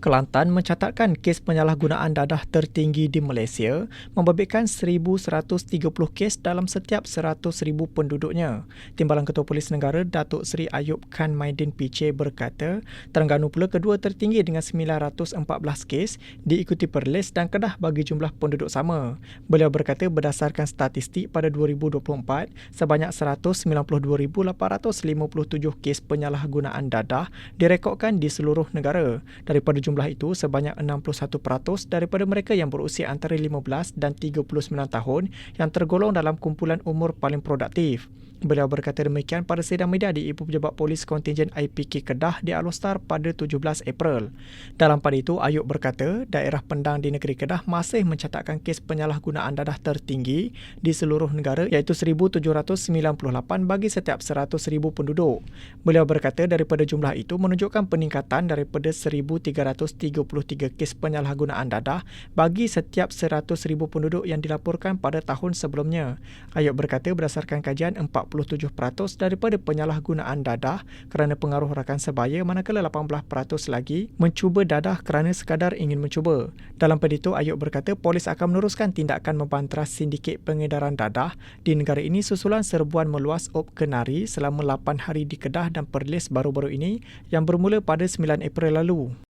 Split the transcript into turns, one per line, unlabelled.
Kelantan mencatatkan kes penyalahgunaan dadah tertinggi di Malaysia membabitkan 1,130 kes dalam setiap 100,000 penduduknya. Timbalan Ketua Polis Negara Datuk Seri Ayub Khan Maidin PC berkata, Terengganu pula kedua tertinggi dengan 914 kes diikuti Perlis dan Kedah bagi jumlah penduduk sama. Beliau berkata berdasarkan statistik pada 2024, sebanyak 192,857 kes penyalahgunaan dadah direkodkan di seluruh negara. Daripada jumlah itu, sebanyak 61% daripada mereka yang berusia antara 15 dan 39 tahun yang tergolong dalam kumpulan umur paling produktif. Beliau berkata demikian pada sidang media di Ibu Pejabat Polis Kontingen IPK Kedah di Alostar pada 17 April. Dalam pada itu, Ayub berkata daerah pendang di negeri Kedah masih mencatatkan kes penyalahgunaan dadah tertinggi di seluruh negara iaitu 1,798 bagi setiap 100,000 penduduk. Beliau berkata daripada jumlah itu menunjukkan peningkatan daripada 1,333 kes penyalahgunaan dadah bagi setiap 100,000 penduduk yang dilaporkan pada tahun sebelumnya. Ayub berkata berdasarkan kajian 47% daripada penyalahgunaan dadah kerana pengaruh rakan sebaya manakala 18% lagi mencuba dadah kerana sekadar ingin mencuba. Dalam pada itu, Ayub berkata polis akan meneruskan tindakan membantras sindiket pengedaran dadah di negara ini susulan serbuan meluas op kenari selama 8 hari di Kedah dan Perlis baru-baru ini yang bermula pada 9 April lalu.